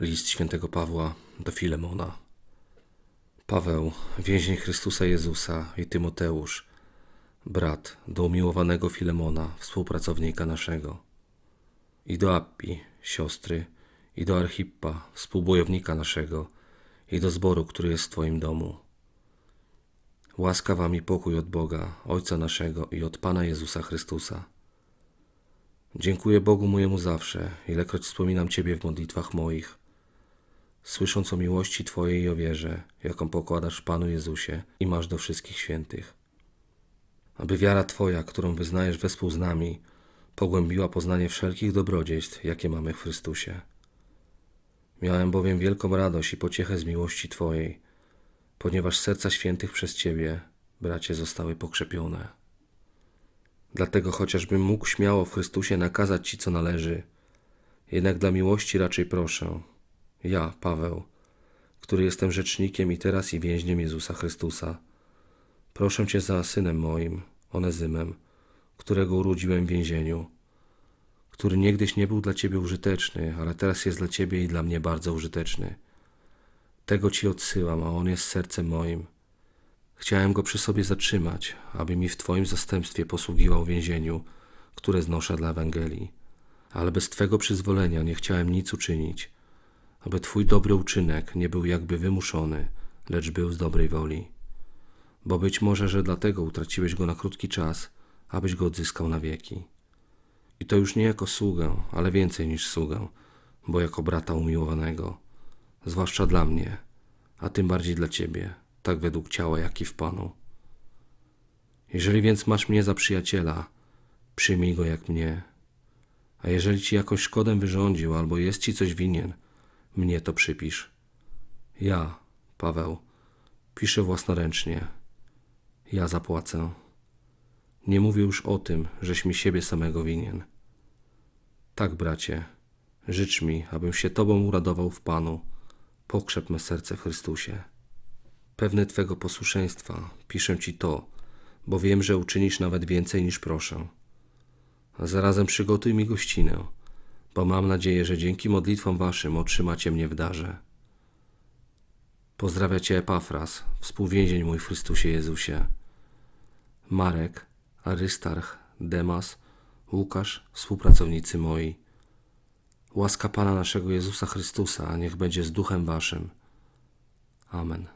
List świętego Pawła do Filemona. Paweł, więzień Chrystusa Jezusa i Tymoteusz, brat do umiłowanego Filemona, współpracownika naszego, i do Appi, siostry, i do Archippa, współbojownika naszego, i do zboru, który jest w Twoim domu. Łaska Wam i pokój od Boga, Ojca naszego i od Pana Jezusa Chrystusa. Dziękuję Bogu mojemu zawsze, ilekroć wspominam Ciebie w modlitwach moich, słysząc o miłości Twojej i wierze, jaką pokładasz Panu Jezusie i masz do wszystkich świętych. Aby wiara Twoja, którą wyznajesz wespół z nami, pogłębiła poznanie wszelkich dobrodziejstw, jakie mamy w Chrystusie. Miałem bowiem wielką radość i pociechę z miłości Twojej, ponieważ serca świętych przez Ciebie, bracie, zostały pokrzepione. Dlatego chociażbym mógł śmiało w Chrystusie nakazać Ci, co należy, jednak dla miłości raczej proszę. Ja, Paweł, który jestem rzecznikiem i teraz i więźniem Jezusa Chrystusa, proszę Cię za synem moim, Onezymem, którego urodziłem w więzieniu, który niegdyś nie był dla Ciebie użyteczny, ale teraz jest dla Ciebie i dla mnie bardzo użyteczny. Tego Ci odsyłam, a on jest sercem moim. Chciałem go przy sobie zatrzymać, aby mi w Twoim zastępstwie posługiwał więzieniu, które znoszę dla Ewangelii. Ale bez Twego przyzwolenia nie chciałem nic uczynić, aby Twój dobry uczynek nie był jakby wymuszony, lecz był z dobrej woli. Bo być może, że dlatego utraciłeś go na krótki czas, abyś go odzyskał na wieki. I to już nie jako sługę, ale więcej niż sługę, bo jako brata umiłowanego, zwłaszcza dla mnie, a tym bardziej dla Ciebie, tak według ciała, jak i w Panu. Jeżeli więc masz mnie za przyjaciela, przyjmij go jak mnie. A jeżeli ci jakąś szkodę wyrządził albo jest ci coś winien, mnie to przypisz. Ja, Paweł, piszę własnoręcznie. Ja zapłacę. Nie mówię już o tym, żeś mi siebie samego winien. Tak, bracie, życz mi, abym się Tobą uradował w Panu. Pokrzep me serce w Chrystusie. Pewny Twego posłuszeństwa piszę Ci to, bo wiem, że uczynisz nawet więcej niż proszę. A zarazem przygotuj mi gościnę, bo mam nadzieję, że dzięki modlitwom Waszym otrzymacie mnie w darze. Pozdrawia Cię Epafras, współwięzień mój w Chrystusie Jezusie. Marek, Arystarch, Demas, Łukasz, współpracownicy moi. Łaska Pana naszego Jezusa Chrystusa niech będzie z duchem Waszym. Amen.